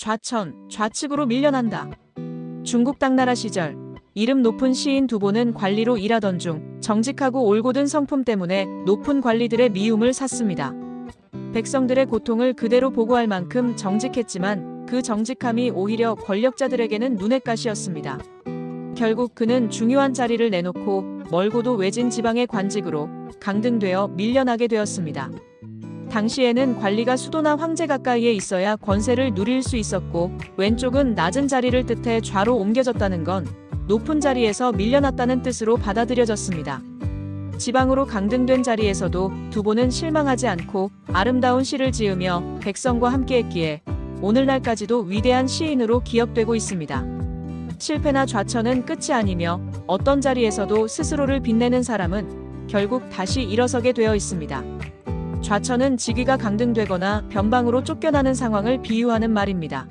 좌천, 좌측으로 밀려난다. 중국 당나라 시절 이름 높은 시인 두보는 관리로 일하던 중 정직하고 올곧은 성품 때문에 높은 관리들의 미움을 샀습니다. 백성들의 고통을 그대로 보고할 만큼 정직했지만 그 정직함이 오히려 권력자들에게는 눈엣 가시였습니다. 결국 그는 중요한 자리를 내놓고 멀고도 외진 지방의 관직으로 강등되어 밀려나게 되었습니다. 당시에는 관리가 수도나 황제 가까이에 있어야 권세를 누릴 수 있었고 왼쪽은 낮은 자리를 뜻해 좌로 옮겨졌다는 건 높은 자리에서 밀려났다는 뜻으로 받아들여졌습니다. 지방으로 강등된 자리에서도 두보는 실망하지 않고 아름다운 시를 지으며 백성과 함께했기에 오늘날까지도 위대한 시인으로 기억되고 있습니다. 실패나 좌천은 끝이 아니며 어떤 자리에서도 스스로를 빛내는 사람은 결국 다시 일어서게 되어 있습니다. 좌천은 직위가 강등되거나 변방으로 쫓겨나는 상황을 비유하는 말입니다.